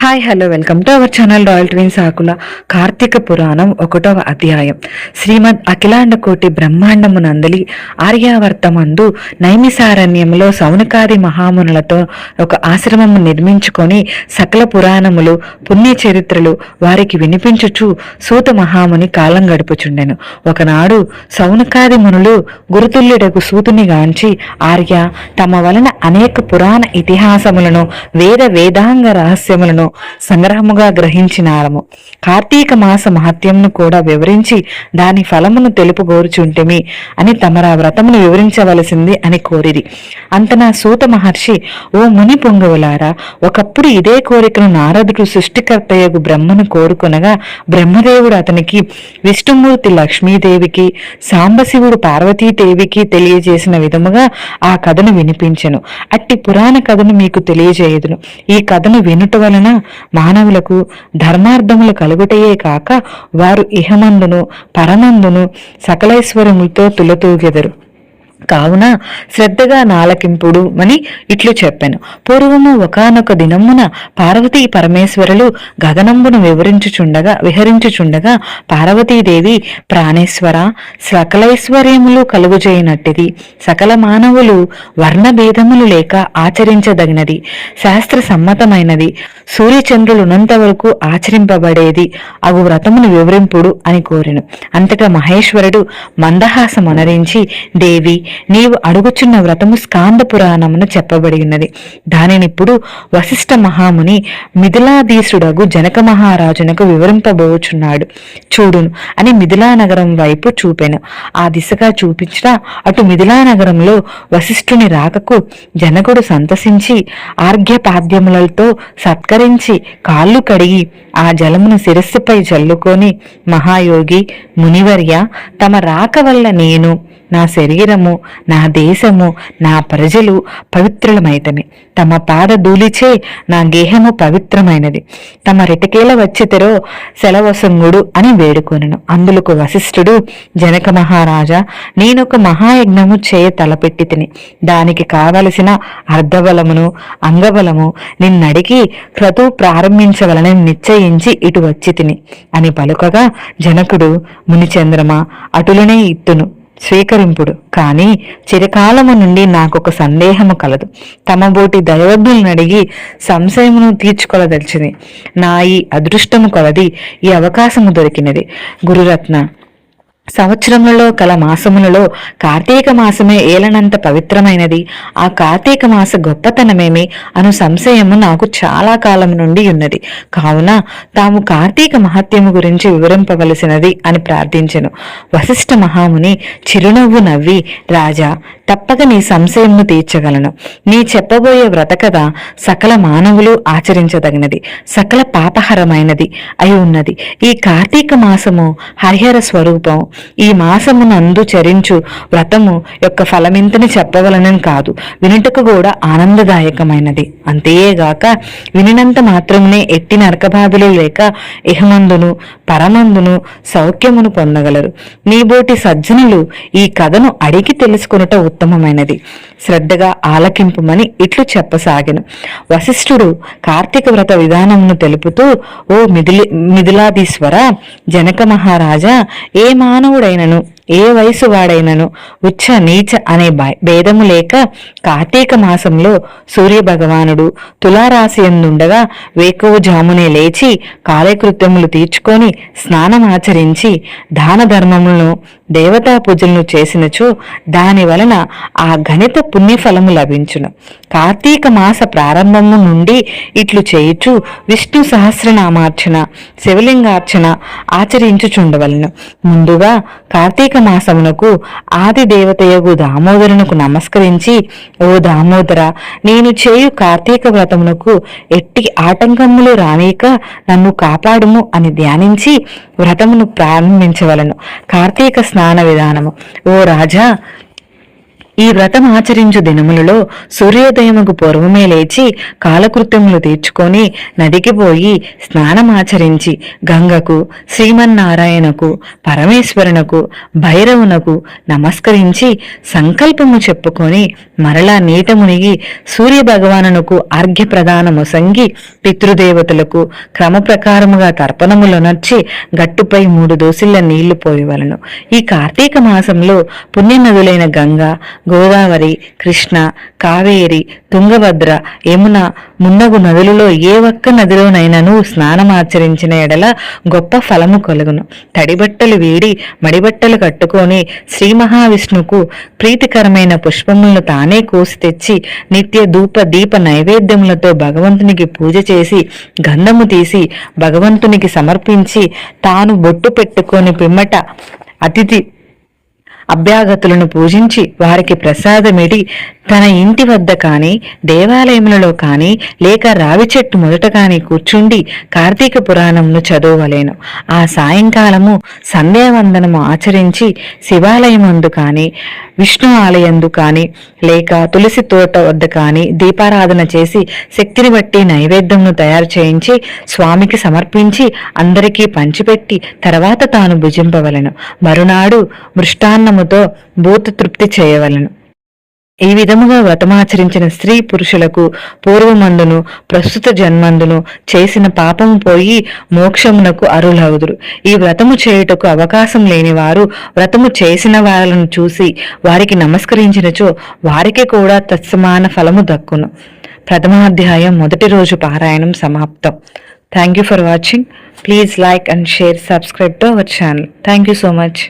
Hi hello welcome to our channel royal twins Akula Karthika Puranam ఒకటవ అధ్యాయం. శ్రీమద్ అఖిలాండ కోటి బ్రహ్మాండమునందలి ఆర్యావర్తమందు నైమిసారణ్యములో సౌనకాది మహామునులతో ఒక ఆశ్రమము నిర్మించుకొని సకల పురాణములు పుణ్య చరిత్రలు వారికి వినిపించుచు సూత మహాముని కాలం గడుపుచుండెను. ఒకనాడు సౌనకాది మునులు గురుతుల్యుడకు సూతుని గాంచి ఆర్య తమ వలన అనేక పురాణ ఇతిహాసములను వేద వేదాంగ రహస్యములను సంగ్రహముగా గ్రహించినారము. కార్తీక మాస మహత్యంను కూడా వివరించి దాని ఫలమును తెలుపుగోరుచుంటిమి అని తమరా వ్రతమును వివరించవలసింది అని కోరిరి. అంతనా సూత మహర్షి ఓ ముని పొంగవులారా ఒకప్పుడు ఇదే కోరికను నారదుడు సృష్టికర్తయగు బ్రహ్మను కోరుకొనగా బ్రహ్మదేవుడు అతనికి విష్ణుమూర్తి లక్ష్మీదేవికి సాంబశివుడు పార్వతీదేవికి తెలియజేసిన విధముగా ఆ కథను వినిపించెను. అట్టి పురాణ కథను మీకు తెలియజేయదును. ఈ కథను వినుట వలన మానవులకు ధర్మార్థములు కలుగుటయే కాక వారు ఇహమందును పరమందును సకలైశ్వర్యములతో తులతూగెదరు. కావున శ్రద్ధగా నాలకింపుడు అని ఇట్లు చెప్పాను. పూర్వము ఒకనొక దినమున పార్వతీ పరమేశ్వరులు గగనంబును వివరించుచుండగా విహరించుచుండగా పార్వతీదేవి ప్రాణేశ్వర సకలైశ్వర్యములు కలుగుజేయనట్టిది. సకల మానవులు వర్ణభేదములు లేక ఆచరించదగినది. శాస్త్ర సమ్మతమైనది. సూర్యచంద్రులు ఉన్నంత వరకు ఆచరింపబడేది. అగు వ్రతమును వివరింపుడు అని కోరెను. అంతటా మహేశ్వరుడు మందహాసమనరించి దేవి నీవు అడుగుచున్న వ్రతము స్కాంద పురాణమును చెప్పబడి ఉన్నది దానినిప్పుడు వశిష్ఠ మహాముని మిథిలాధీసుడగు జనక మహారాజునకు వివరింపబోచున్నాడు. చూడును అని మిథిలా నగరం వైపు చూపెను. ఆ దిశగా చూపించిన అటు మిథిలా నగరంలో వశిష్ఠుని రాకకు జనకుడు సంతసించి ఆర్ఘ్యపాద్యములతో సత్కరించి కాళ్ళు కడిగి ఆ జలమును శిరస్సుపై చల్లుకొని మహాయోగి మునివర్య తమ రాక వల్ల నేను నా శరీరము నా దేశము నా ప్రజలు పవిత్రులమైతమి తమ పాద ధూళిచే నా గేహము పవిత్రమైనది. తమ రెటకేల వచ్చితరో సెలవసంగుడు అని వేడుకొనను. అందులకు వశిష్ఠుడు జనక మహారాజా నేనొక మహాయజ్ఞము చేయ తలపెట్టి తిని దానికి కావలసిన అర్ధబలమును అంగబలము నిన్నడిగి క్రతువు ప్రారంభించవలని నిశ్చయించి ఇటు వచ్చి తిని అని పలుకగా జనకుడు మునిచంద్రమ అటులనే ఇత్తును. స్వీకరింపుడు. కానీ చిరకాలము నుండి నాకొక సందేహము కలదు. తమ బోటి దైవజ్ఞులను అడిగి సంశయమును తీర్చుకొలదలిచింది నా ఈ అదృష్టము కొలది ఈ అవకాశము దొరికినది. గురురత్న సంవత్సరములలో కల మాసములలో కార్తీక మాసమే ఏలనంత పవిత్రమైనది. ఆ కార్తీక మాస గొప్పతనమేమి అను సంశయము నాకు చాలా కాలం నుండి ఉన్నది. కావున తాము కార్తీక మహత్యము గురించి వివరింపవలసినది అని ప్రార్థించెను. వశిష్ఠ మహాముని చిరునవ్వు నవ్వి రాజా తప్పక నీ సంశయమును తీర్చగలను. నీ చెప్పబోయే వ్రతకథ సకల మానవులు ఆచరించదగినది. సకల పాపహరమైనది అయి ఉన్నది. ఈ కార్తీక మాసము హరిహర స్వరూపం ఈ మాసమునందు చరించు వ్రతము యొక్క ఫలమింతని చెప్పవలనని కాదు. వినుటకు కూడా ఆనందదాయకమైనది. అంతేగాక వినినంత మాత్రమునే ఎట్టి నరకబాధలు లేక ఇహమందును పరమందును సౌఖ్యమును పొందగలరు. నీబోటి సజ్జనులు ఈ కథను అడిగి తెలుసుకొనుట ఉత్తమమైనది. శ్రద్ధగా ఆలకింపుమని ఇట్లు చెప్పసాగెను. వశిష్ఠుడు కార్తీక వ్రత విధానమును తెలుపుతూ ఓ మిథిలి మిథిలాధీశ్వర జనక మహారాజా ఏ మానవుడైనను ఏ వయసు వాడైనను ఉచ్చ నీచ అనే భేదము లేక కార్తీక మాసంలో సూర్య భగవానుడు తులారాశి ఎందుండగా వేకువజామునే లేచి కాలకృత్యములు తీర్చుకొని స్నానమాచరించి దాన ధర్మములను దేవతా పూజలను చేసినచో దాని వలన ఆ గణిత పుణ్యఫలము లభించును. కార్తీక మాస ప్రారంభము నుండి ఇట్లు చేయుచు విష్ణు సహస్రనామార్చన శివలింగార్చన ఆచరించుచుండవలను. ముందుగా కార్తీక మాసమునకు ఆది దేవతయగు దామోదరునకు నమస్కరించి ఓ దామోదర నేను చేయు కార్తీక వ్రతమునకు ఎట్టి ఆటంకములు రానీక నన్ను కాపాడుము అని ధ్యానించి వ్రతమును ప్రారంభించవలను. కార్తీక స్నాన విధానము ఓ రాజా ఈ వ్రతం ఆచరించు దినములలో సూర్యోదయముకు పూర్వమే లేచి కాలకృత్యములు తీర్చుకొని నదికి పోయి స్నానమాచరించి గంగకు శ్రీమన్నారాయణకు పరమేశ్వరునకు భైరవునకు నమస్కరించి సంకల్పము చెప్పుకొని మరలా నీట మునిగి సూర్య భగవానునకు సంగి పితృదేవతలకు క్రమప్రకారముగా తర్పణములు నర్చి గట్టుపై మూడు దోసిళ్ళ నీళ్ళు పోయవలను. ఈ కార్తీక మాసంలో పుణ్యనదులైన గంగ గోదావరి కృష్ణ కావేరి తుంగభద్ర యమున మున్నగు నదులలో ఏ ఒక్క నదిలోనైనాను స్నానమాచరించిన ఎడల గొప్ప ఫలము కలుగును. తడిబట్టలు వీడి మడిబట్టలు కట్టుకొని శ్రీ మహావిష్ణుకు ప్రీతికరమైన పుష్పములను తానే కోసి తెచ్చి నిత్య ధూప దీప నైవేద్యములతో భగవంతునికి పూజ చేసి గంధము తీసి భగవంతునికి సమర్పించి తాను బొట్టు పెట్టుకొని పిమ్మట అతిథి అభ్యాగతులను పూజించి వారికి ప్రసాదమిడి తన ఇంటి వద్ద కానీ దేవాలయములలో కానీ లేక రావి చెట్టు మొదట కానీ కూర్చుండి కార్తీక పురాణంను చదవలేను ఆ సాయంకాలము సంధ్యావందనము ఆచరించి శివాలయమందు కానీ విష్ణు ఆలయందు కానీ లేక తులసి తోట వద్ద కానీ దీపారాధన చేసి శక్తిని బట్టి నైవేద్యంను తయారు చేయించి స్వామికి సమర్పించి అందరికీ పంచిపెట్టి తర్వాత తాను భుజింపవలెను. మరునాడు మృష్టాన్నం ఆనందముతో భూత తృప్తి చేయవలెను. ఈ విధముగా వ్రతమాచరించిన స్త్రీ పురుషులకు పూర్వమందును ప్రస్తుత జన్మందును చేసిన పాపము పోయి మోక్షమునకు అరులవుదురు ఈ వ్రతము చేయుటకు అవకాశం లేని వారు వ్రతము చేసిన వారిని చూసి వారికి నమస్కరించినచో వారికి కూడా తత్సమాన ఫలము దక్కును. ప్రథమాధ్యాయం మొదటి రోజు పారాయణం సమాప్తం. Thank you for watching please like and share subscribe to our channel thank you so much